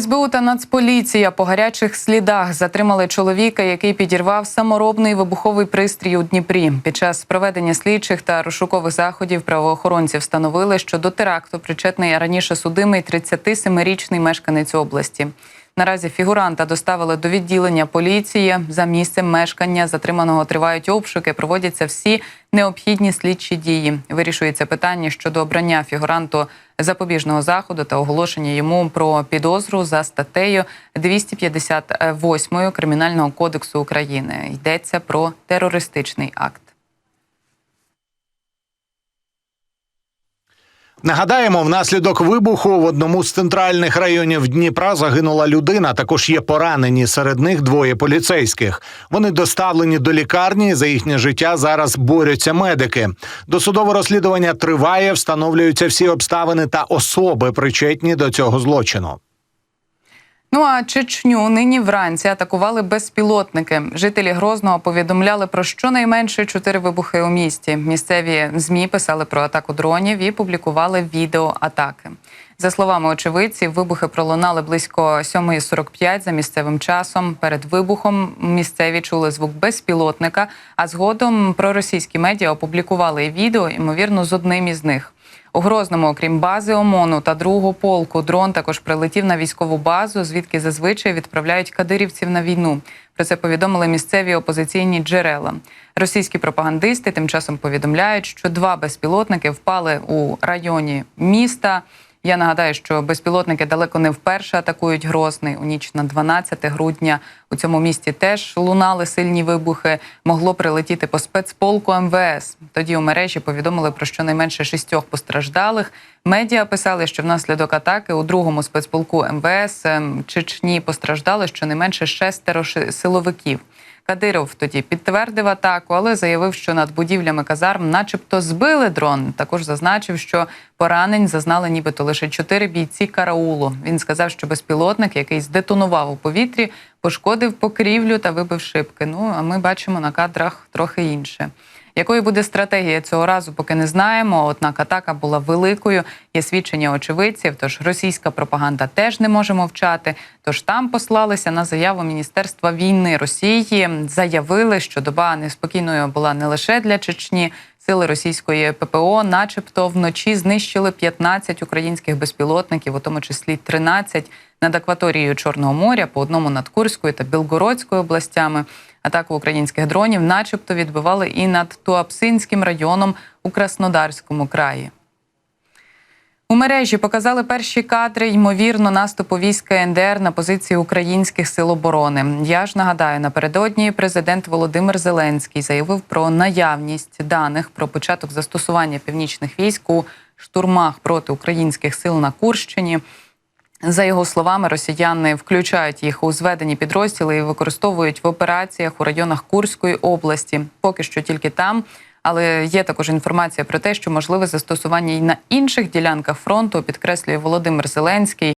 СБУ та Нацполіція по гарячих слідах затримали чоловіка, який підірвав саморобний вибуховий пристрій у Дніпрі. Під час проведення слідчих та розшукових заходів правоохоронці встановили, що до теракту причетний раніше судимий 37-річний мешканець області. Наразі фігуранта доставили до відділення поліції. За місцем мешкання затриманого тривають обшуки. Проводяться всі необхідні слідчі дії. Вирішується питання щодо обрання фігуранту запобіжного заходу та оголошення йому про підозру за статтею 258 Кримінального кодексу України. Йдеться про терористичний акт. Нагадаємо, внаслідок вибуху в одному з центральних районів Дніпра загинула людина. Також є поранені. Серед них двоє поліцейських. Вони доставлені до лікарні. За їхнє життя зараз борються медики. Досудове розслідування триває. Встановлюються всі обставини та особи, причетні до цього злочину. Ну а Чечню нині вранці атакували безпілотники. Жителі Грозного повідомляли про щонайменше чотири вибухи у місті. Місцеві змі писали про атаку дронів і публікували відео атаки. За словами очевидців, вибухи пролунали близько 7.45 за місцевим часом. Перед вибухом місцеві чули звук безпілотника. А згодом проросійські медіа опублікували відео, ймовірно, з одним із них. У Грозному, окрім бази ОМОНу та другого полку, дрон також прилетів на військову базу, звідки зазвичай відправляють кадирівців на війну. Про це повідомили місцеві опозиційні джерела. Російські пропагандисти тим часом повідомляють, що два безпілотники впали у районі міста. Я нагадаю, що безпілотники далеко не вперше атакують Грозний. У ніч на 12 грудня у цьому місті теж лунали сильні вибухи. Могло прилетіти по спецполку МВС. Тоді у мережі повідомили про щонайменше шістьох постраждалих. Медіа писали, що внаслідок атаки у другому спецполку МВС ем, Чечні постраждали щонайменше шестеро силовиків. Кадиров тоді підтвердив атаку, але заявив, що над будівлями казарм, начебто, збили дрон. Також зазначив, що поранень зазнали нібито лише чотири бійці караулу. Він сказав, що безпілотник, який здетонував у повітрі, пошкодив покрівлю та вибив шибки. Ну а ми бачимо на кадрах трохи інше. Якою буде стратегія цього разу, поки не знаємо. Однак атака була великою. Є свідчення очевидців. Тож російська пропаганда теж не може мовчати. Тож там послалися на заяву Міністерства війни Росії. Заявили, що доба неспокійною була не лише для Чечні. Сили російської ППО, начебто, вночі знищили 15 українських безпілотників, у тому числі 13 над акваторією Чорного моря, по одному над Курською та Білгородською областями. Атаку українських дронів, начебто, відбивали і над Туапсинським районом у Краснодарському краї. У мережі показали перші кадри ймовірно наступу військ КНДР на позиції українських сил оборони. Я ж нагадаю, напередодні президент Володимир Зеленський заявив про наявність даних про початок застосування північних військ у штурмах проти українських сил на Курщині. За його словами, росіяни включають їх у зведені підрозділи і використовують в операціях у районах Курської області. Поки що тільки там. Але є також інформація про те, що можливе застосування і на інших ділянках фронту, підкреслює Володимир Зеленський.